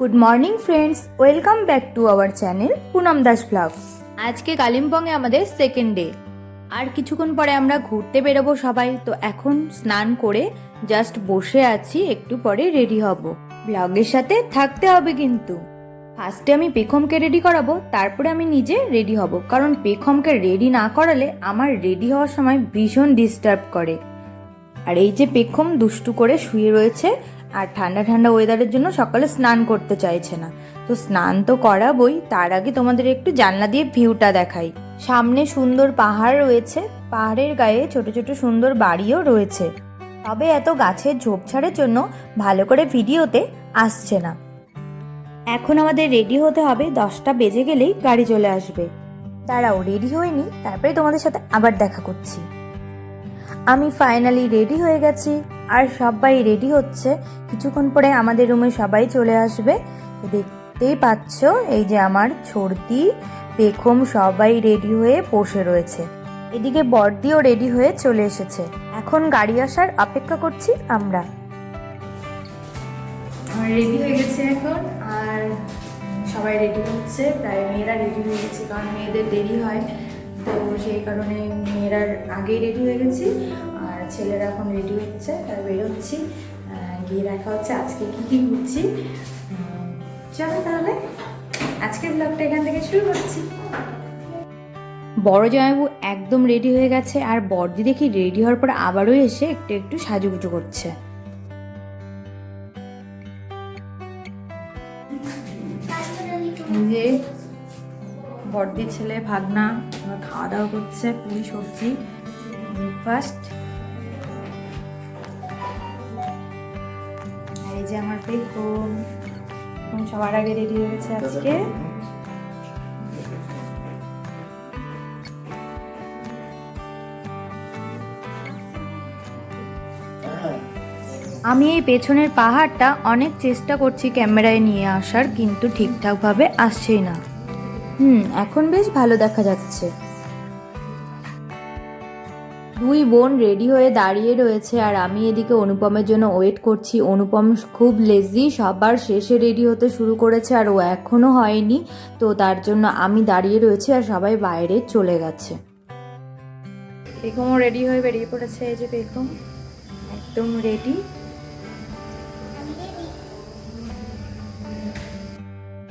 Good morning friends welcome back to our channel Poonam Das blogs আজকে কালিম্পংয়ে আমাদের second day আর কিছুক্ষণ পরে আমরা ঘুরতে বেরোবো সবাই। তো এখন স্নান করে জাস্ট বসে আছি, একটু পরে রেডি হব। ব্লগের সাথে থাকতে হবে কিন্তু। ফার্স্টে আমি পেখমকে রেডি করাবো, তারপরে আমি নিজে রেডি হব। কারণ পেখমকে রেডি না করালে আমার রেডি হওয়ার সময় ভীষণ ডিস্টার্ব করে। আর এই যে পেখম দুষ্টু করে শুয়ে রয়েছে আর ঠান্ডা ঠান্ডা ওয়েদারের জন্য সকালে স্নান করতে চাইছে না। তো স্নান তো করাবই, তার আগে তোমাদের একটু জানলা দিয়ে ভিউটা দেখাই। সামনে সুন্দর পাহাড় রয়েছে, পাহাড়ের গায়ে ছোট ছোট সুন্দর বাড়িও রয়েছে। তবে এত গাছের ঝোপঝাড়ের জন্য ভালো করে ভিডিওতে আসছে না। এখন আমাদের রেডি হতে হবে, দশটা বেজে গেলেই গাড়ি চলে আসবে। তারাও রেডি হয়নি, তারপরে তোমাদের সাথে আবার দেখা করছি। আমি ফাইনালি রেডি হয়ে গেছি। আর সবাই রেডি হচ্ছে। কিছুক্ষণ পরে আমাদের রুমে সবাই চলে আসবে। দেখতেই পাচ্ছ, এই যে আমার ছর্দি পেখম সবাই রেডি হয়ে বসে রয়েছে। এদিকে বর্দিও রেডি হয়ে চলে এসেছে। এখন গাড়ি আসার অপেক্ষা করছি আমরা। রেডি হয়ে গেছে এখন। আর সবাই রেডি হচ্ছে। প্রায় মেয়েরা রেডি হয়ে গেছে, কারণ মেয়েদের দেরি হয়। তো সেই কারণে মেয়েরা আগেই রেডি হয়ে গেছি আর ছেলেরা এখন রেডি হচ্ছে আর বেরোচ্ছি। গিয়ে দেখা হচ্ছে আজকে কী কী ঘুরছি চলো তাহলে আজকের ব্লগটা এখান থেকে শুরু করছি। বড় জামাইবু একদম রেডি হয়ে গেছে আর বড়দি দেখি রেডি হওয়ার পর আবারও এসে একটু একটু সাজুগুজু করছে। এই যে বড়দি ছেলে ভাগনা খাওয়া দাওয়া করছে পুরি সবজি ব্রেকফাস্ট এই যে আমার বেগুন। এখন সবার আগে রেডি হয়ে গেছে আজকে। আমি এই পেছনের পাহাড়টা অনেক চেষ্টা করছি ক্যামেরায় নিয়ে আসার কিন্তু ঠিকঠাকভাবে আসছেই না। হুম, এখন বেশ ভালো দেখা যাচ্ছে। দুই বোন রেডি হয়ে দাঁড়িয়ে রয়েছে আর আমি এদিকে অনুপমের জন্য ওয়েট করছি। অনুপম খুব লেজি সবার শেষে রেডি হতে শুরু করেছে আর ও এখনও হয়নি। তো তার জন্য আমি দাঁড়িয়ে রয়েছি আর সবাই বাইরে চলে গেছে। রেডি হয়ে বেরিয়ে পড়েছে, এই যে একদম রেডি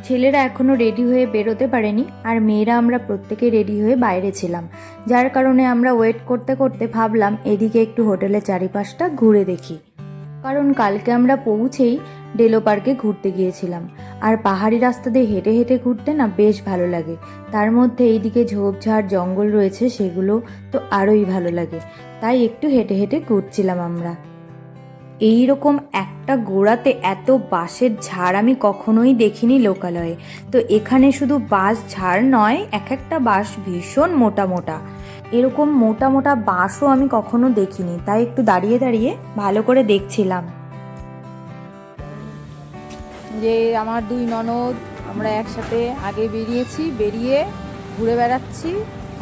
ছেলেরা এখনও রেডি হয়ে বেরোতে পারেনি আর মেয়েরা আমরা প্রত্যেকে রেডি হয়ে বাইরে ছিলাম। যার কারণে আমরা ওয়েট করতে করতে ভাবলাম এদিকে একটু হোটেলের চারিপাশটা ঘুরে দেখি। কারণ কালকে আমরা পৌঁছেই ডেলো পার্কে ঘুরতে গিয়েছিলাম। আর পাহাড়ি রাস্তা দিয়ে হেঁটে হেঁটে ঘুরতে না বেশ ভালো লাগে। তার মধ্যে এইদিকে ঝোপঝাড়, জঙ্গল রয়েছে, সেগুলো তো আরোই ভালো লাগে। তাই একটু হেঁটে হেঁটে ঘুরছিলাম আমরা। এই রকম একটা গোড়াতে এত বাঁশের ঝাড় আমি কখনোই দেখিনি লোকালয়ে। তো এখানে শুধু বাঁশ ঝাড় নয়, এক একটা বাঁশ ভীষণ মোটা মোটা। এরকম মোটা মোটা বাঁশও আমি কখনো দেখিনি। তাই একটু দাঁড়িয়ে দাঁড়িয়ে ভালো করে দেখছিলাম। যে আমার দুই ননদ, আমরা একসাথে আগে বেরিয়েছি, বেরিয়ে ঘুরে বেড়াচ্ছি।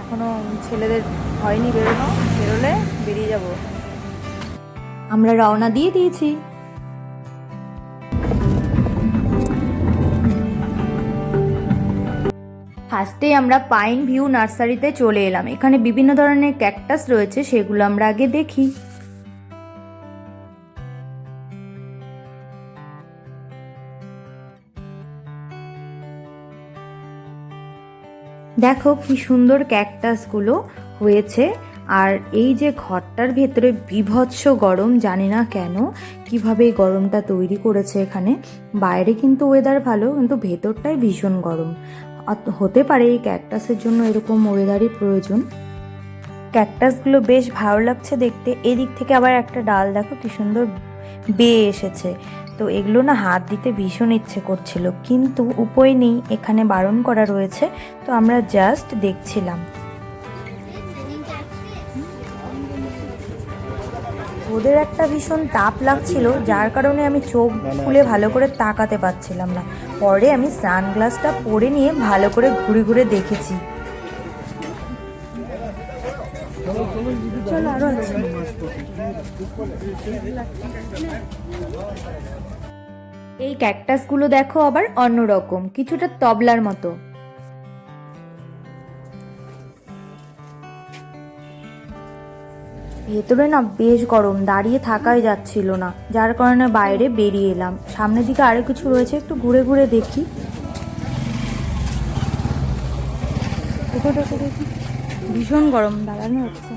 এখনও ছেলেদের হয়নি বেরোনো, বেরোলে বেরিয়ে যাব। আমরা রওনা দিয়ে দিয়েছি। ফার্স্টে আমরা পাইন ভিউ নার্সারিতে চলে এলাম। এখানে বিভিন্ন ধরনের ক্যাকটাস রয়েছে, সেগুলো আমরা আগে দেখি। দেখো কি সুন্দর ক্যাকটাসগুলো হয়েছে। আর এই যে ঘরটার ভেতরে বিভৎস গরম, জানি না কেন, কীভাবে এই গরমটা তৈরি করেছে এখানে। বাইরে কিন্তু ওয়েদার ভালো, কিন্তু ভেতরটাই ভীষণ গরম। হতে পারে এই ক্যাকটাসের জন্য এরকম ওয়েদারই প্রয়োজন। ক্যাকটাসগুলো বেশ ভালো লাগছে দেখতে। এদিক থেকে আবার একটা ডাল, দেখো কি সুন্দর বেয়ে এসেছে। তো এগুলো না হাত দিতে ভীষণ ইচ্ছে করছিল, কিন্তু উপায় নেই, এখানে বারণ করা রয়েছে। তো আমরা জাস্ট দেখছিলাম। ওদের একটা ভীষণ তাপ লাগছিল যার কারণে আমি চোখ খুলে ভালো করে তাকাতে পারছিলাম না। পরে আমি সানগ্লাসটা পরে নিয়ে ভালো করে ঘুরে ঘুরে দেখেছি। চলো আরও আছে। এই ক্যাকটাসগুলো দেখো আবার অন্যরকম কিছুটা তবলার মতো। ভেতরে না বেশ গরম দাঁড়িয়ে থাকাই যাচ্ছিল না। যার কারণে বাইরে বেরিয়ে এলাম। সামনের দিকে আরও কিছু রয়েছে একটু ঘুরে ঘুরে দেখি। ভীষণ গরম দাঁড়ানো হচ্ছে।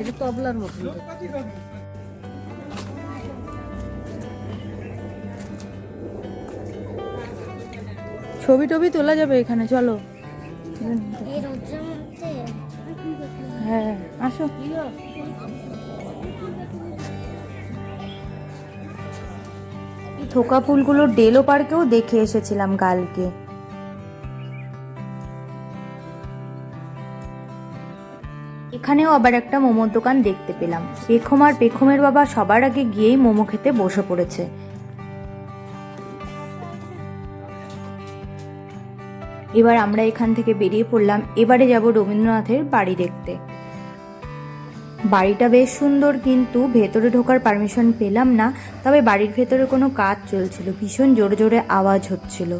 এটা তবলার মতো। ছবি টবি তোলা যাবে এখানে চলো। থোকা ফুলগুলো ডেলো পার্কেও দেখে এসেছিলাম কালকে। এখানেও আবার একটা মোমোর দোকান দেখতে পেলাম। পেখম আর পেখমের বাবা সবার আগে গিয়েই মোমো খেতে বসে পড়েছে। এবার আমরা এখান থেকে বেরিয়ে পড়লাম। এবারে যাব রবীন্দ্রনাথের বাড়ি দেখতে। বাড়িটা বেশ সুন্দর কিন্তু ভেতরে ঢোকার পারমিশন পেলাম না তবে বাড়ির ভেতরে কোনো কাজ চলছিল ভীষণ জোরে জোরে আওয়াজ হচ্ছিল।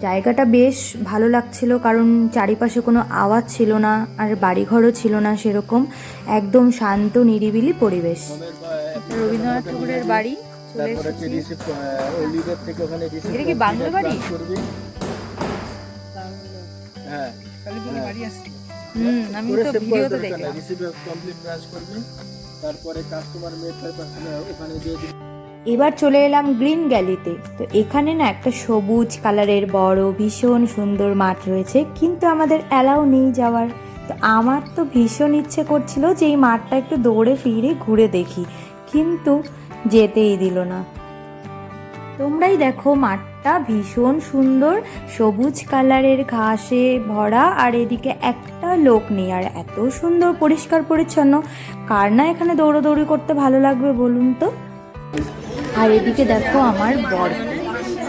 জায়গাটা বেশ ভালো লাগছিল কারণ চারিপাশে কোনো আওয়াজ ছিল না আর বাড়িঘরও ছিল না সেরকম একদম শান্ত নিরিবিলি পরিবেশ। রবীন্দ্রনাথ ঠাকুরের বাড়ি এটা কি বাংলো বাড়ি? হ্যাঁ। হুম আমি তো ভিডিওতে দেখলাম। রিসিভ কমপ্লিট ব্রাঞ্চ করবি। তারপরে কাস্টমার মেড ওখানে দিয়ে এবার চলে এলাম গ্রিন গ্যালিতে। তো এখানে না একটা সবুজ কালারের বড় ভীষণ সুন্দর মাঠ রয়েছে কিন্তু আমাদের অ্যালাউ নেই যাওয়ার। তো আমার তো ভীষণ ইচ্ছে করছিল যে এই মাঠটা একটু দৌড়ে ফিরে ঘুরে দেখি কিন্তু যেতেই দিল না। তোমরাই দেখো মাঠটা ভীষণ সুন্দর, সবুজ কালারের ঘাসে ভরা, আর এদিকে একটা লোক নেই। আর এত সুন্দর, পরিষ্কার, পরিচ্ছন্ন। কার না এখানে দৌড়োদৌড়ি করতে ভালো লাগবে বলুন তো? আর এদিকে দেখো আমার বর।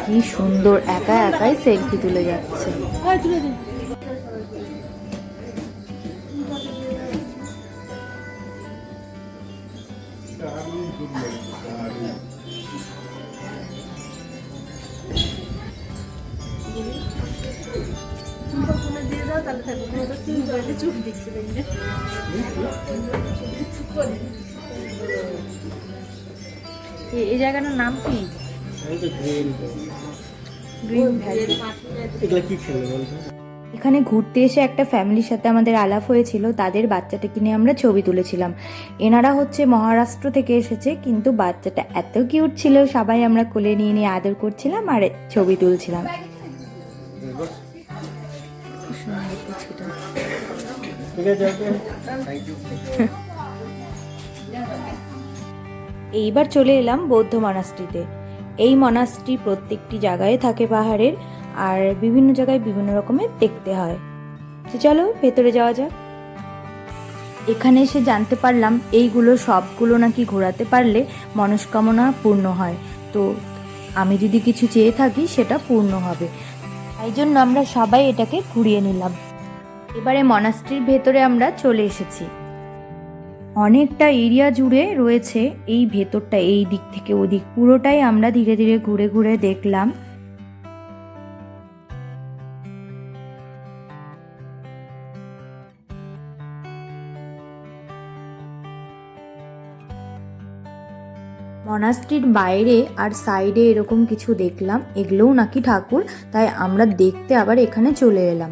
কি সুন্দর, একা একাই সেলফি তুলে যাচ্ছে। এই জায়গাটার নাম কি? গ্রিন ভ্যালি এগুলা কি খেলে বলতো এখানে ঘুরতে এসে একটা ফ্যামিলির সাথে আমাদের আলাপ হয়েছিল তাদের বাচ্চাটাকে নিয়ে আমরা ছবি তুলেছিলাম। এনারা হচ্ছে মহারাষ্ট্র থেকে এসেছে কিন্তু বাচ্চাটা এত কিউট ছিল সবাই আমরা কোলে নিয়ে নিয়ে আদর করছিলাম আর ছবি তুলছিলাম। এইবার চলে এলাম বৌদ্ধ মনাস্ট্রিতে। এই মনাস্ট্রি প্রত্যেকটি জায়গায় থাকে পাহাড়ের, আর বিভিন্ন জায়গায় বিভিন্ন রকমের দেখতে হয়। তো চলো, ভেতরে যাওয়া যাক। এখানে এসে জানতে পারলাম এইগুলো সবগুলো নাকি ঘোরাতে পারলে মনস্কামনা পূর্ণ হয়। তো আমি যদি কিছু চেয়ে থাকি, সেটা পূর্ণ হবে। তাই জন্য আমরা সবাই এটাকে ঘুরিয়ে নিলাম। এবারে মনাস্ট্রির ভেতরে আমরা চলে এসেছি। অনেকটা এরিয়া জুড়ে রয়েছে এই ভেতরটা, এই দিক থেকে ওদিক। পুরোটাই আমরা ধীরে ধীরে ঘুরে ঘুরে দেখলাম। মনাস্ট্রির বাইরে আর সাইডে এরকম কিছু দেখলাম, এগুলোও নাকি ঠাকুর, তাই আমরা দেখতে আবার এখানে চলে এলাম।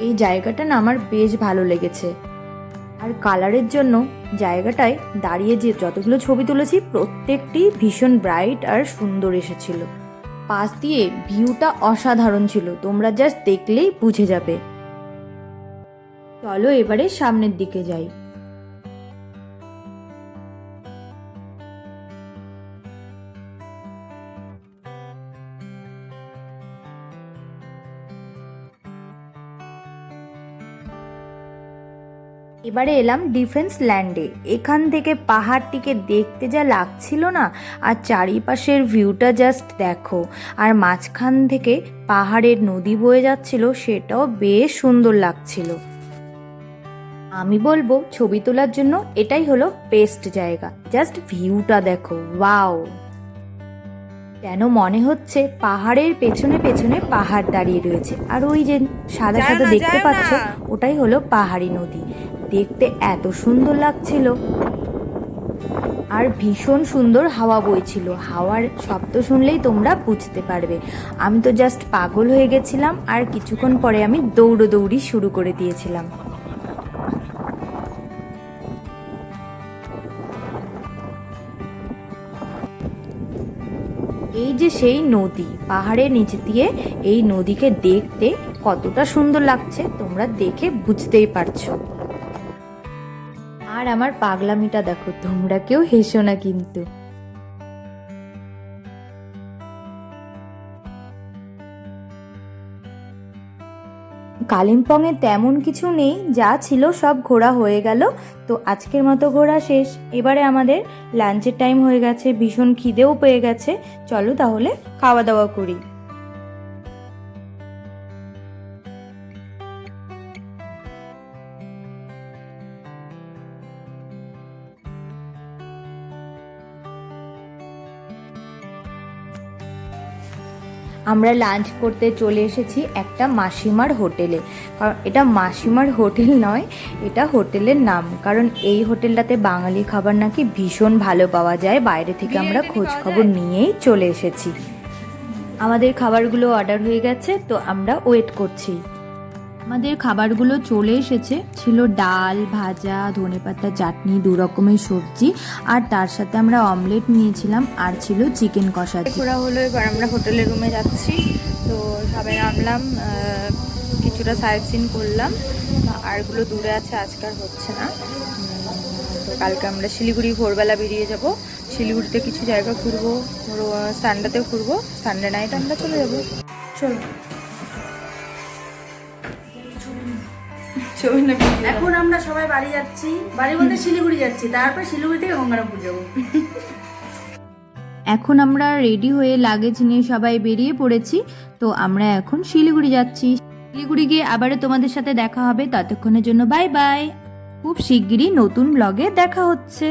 এই জায়গাটা না আমার বেশ ভালো লেগেছে। আর কালারের জন্য জায়গাটায় দাঁড়িয়ে যে যতগুলো ছবি তুলেছি, প্রত্যেকটি ভীষণ ব্রাইট আর সুন্দর এসেছিল। পাশ দিয়ে ভিউটা অসাধারণ ছিল, তোমরা জাস্ট দেখলেই বুঝে যাবে। চলো এবারে সামনের দিকে যাই। এবারে এলাম ডিফেন্স ল্যান্ডে। এখান থেকে পাহাড়টিকে দেখতে যা লাগছিল না, আর চারিপাশের ভিউটা জাস্ট দেখো। আর মাঝখান থেকে পাহাড়ের নদী বয়ে যাচ্ছিল, সেটাও বেশ সুন্দর লাগছিল। আমি বলব ছবি তোলার জন্য এটাই হলো বেস্ট জায়গা। জাস্ট ভিউটা দেখো, ওয়াও! যেন মনে হচ্ছে পাহাড়ের পেছনে পেছনে পাহাড় দাঁড়িয়ে রয়েছে? আর ওই যে সাদা সাদা দেখতে পাচ্ছ ওটাই হলো পাহাড়ি নদী। দেখতে এত সুন্দর লাগছিল। আর ভীষণ সুন্দর হাওয়া বইছিল। হাওয়ার শব্দ শুনলেই তোমরা বুঝতে পারবে। আমি তো জাস্ট পাগল হয়ে গেছিলাম আর কিছুক্ষণ পরে আমি দৌড়োদৌড়ি শুরু করে দিয়েছিলাম। এই যে সেই নদী, পাহাড়ের নিচে দিয়ে এই নদীকে দেখতে কতটা সুন্দর লাগছে, তোমরা দেখে বুঝতেই পারছ। আর আমার পাগলামিটা দেখো, তোমরা কেউ হেসো না কিন্তু। কালিম্পংয়ে তেমন কিছু নেই, যা ছিল সব ঘোরা হয়ে গেল। তো আজকের মতো ঘোরা শেষ। এবারে আমাদের লাঞ্চের টাইম হয়ে গেছে, ভীষণ খিদেও পেয়ে গেছে। চলো তাহলে খাওয়া দাওয়া করি। আমরা লাঞ্চ করতে চলে এসেছি একটা মাসিমার হোটেলে। কারণ এটা মাসিমার হোটেল নয় এটা হোটেলের নাম। কারণ এই হোটেলটাতে বাঙালি খাবার নাকি ভীষণ ভালো পাওয়া যায়। বাইরে থেকে আমরা খোঁজ খবর নিয়েই চলে এসেছি। আমাদের খাবারগুলো অর্ডার হয়ে গেছে তো আমরা ওয়েট করছি। আমাদের খাবারগুলো চলে এসেছে। ছিল ডাল ভাজা ধনেপাতা চাটনি দু রকমের সবজি। আর তার সাথে আমরা অমলেট নিয়েছিলাম আর ছিল চিকেন কষা ঘোরা হলো এবার আমরা হোটেলের রুমে যাচ্ছি। তো সবাই নামলাম কিছুটা সাইড সিন করলাম। আরগুলো দূরে আছে আজকাল হচ্ছে না। তো কালকে আমরা শিলিগুড়ি ভোরবেলা বেরিয়ে যাব। শিলিগুড়িতে কিছু জায়গা ঘুরবো সানডেতে ঘুরবো। সানডে নাইট আমরা চলে যাব। চলো। ছবি না এখন আমরা সবাই বাড়ি যাচ্ছি। বাড়ি বলতে শিলিগুড়ি যাচ্ছি। তারপর শিলিগুড়ি থেকে গঙ্গারামপুর যাব। এখন আমরা রেডি হয়ে লাগেজ নিয়ে সবাই বেরিয়ে পড়েছি। তো আমরা এখন শিলিগুড়ি যাচ্ছি। শিলিগুড়ি গিয়ে আবারও তোমাদের সাথে দেখা হবে। ততক্ষণের জন্য বাই বাই খুব শিগগিরই নতুন ব্লগে দেখা হচ্ছে।